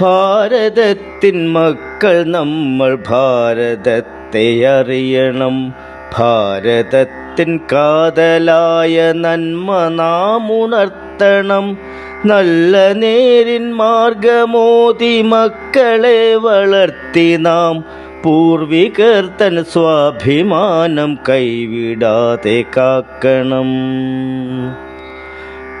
ഭാരതത്തിൻ മക്കൾ നമ്മൾ ഭാരതത്തെ അറിയണം. ഭാരതത്തിൻ കാതലായ നന്മ നാം ഉണർത്തണം. നല്ല നേരിൻ മാർഗമോതി മക്കളെ വളർത്തി നാം. പൂർവികർ തൻ സ്വാഭിമാനം കൈവിടാതെ കാക്കണം.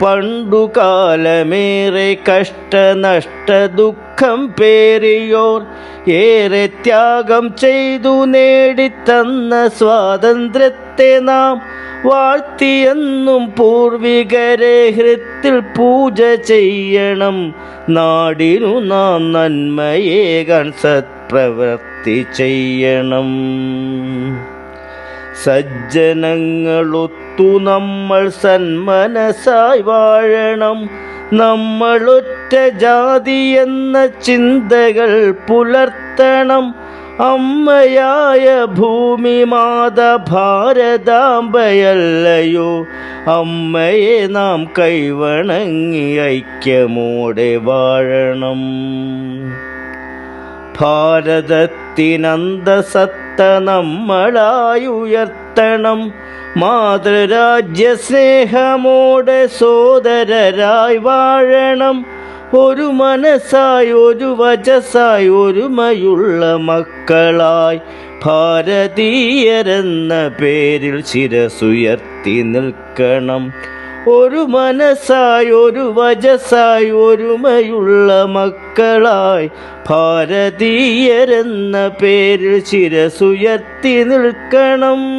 പണ്ടുകാലമേറെ കഷ്ടനഷ്ട ദുഃഖം പേറിയോർ ഏറെ ത്യാഗം ചെയ്തു നേടിത്തന്ന സ്വാതന്ത്ര്യത്തെ നാം വാഴ്ത്തിയെന്നും പൂർവികരെ ഹൃത്തിൽ പൂജ ചെയ്യണം. നാടിനു നാം നന്മയേകാൻ സത്പ്രവൃത്തി ചെയ്യണം. സജ്ജനങ്ങളൊത്തു നമ്മൾ സന്മനസായി വാഴണം. നമ്മളൊറ്റ ജാതി എന്ന ചിന്തകൾ പുലർത്തണം. അമ്മയായ ഭൂമി മാത ഭാരതാംബയല്ലയോ. അമ്മയെ നാം കൈവണങ്ങി ഐക്യമോടെ വാഴണം. ഭാരതത്തിനന്തസത്ത നമ്മളായി ഉയർത്തണം. മാതൃരാജ്യ സ്നേഹമോടെ സോദരരായി വാഴണം. ഒരു മനസ്സായി ഒരു വചസായി ഒരുമയുള്ള മക്കളായി. ഭാരതീയരെന്ന പേരിൽ ശിരസുയർത്തി നിൽക്കണം. ഒരു മനസ്സായി ഒരു വജസായി ഒരുമയുള്ള മക്കളായി. ഭാരതീയരെന്ന പേരിൽ ശിരസുയർത്തി നിൽക്കണം.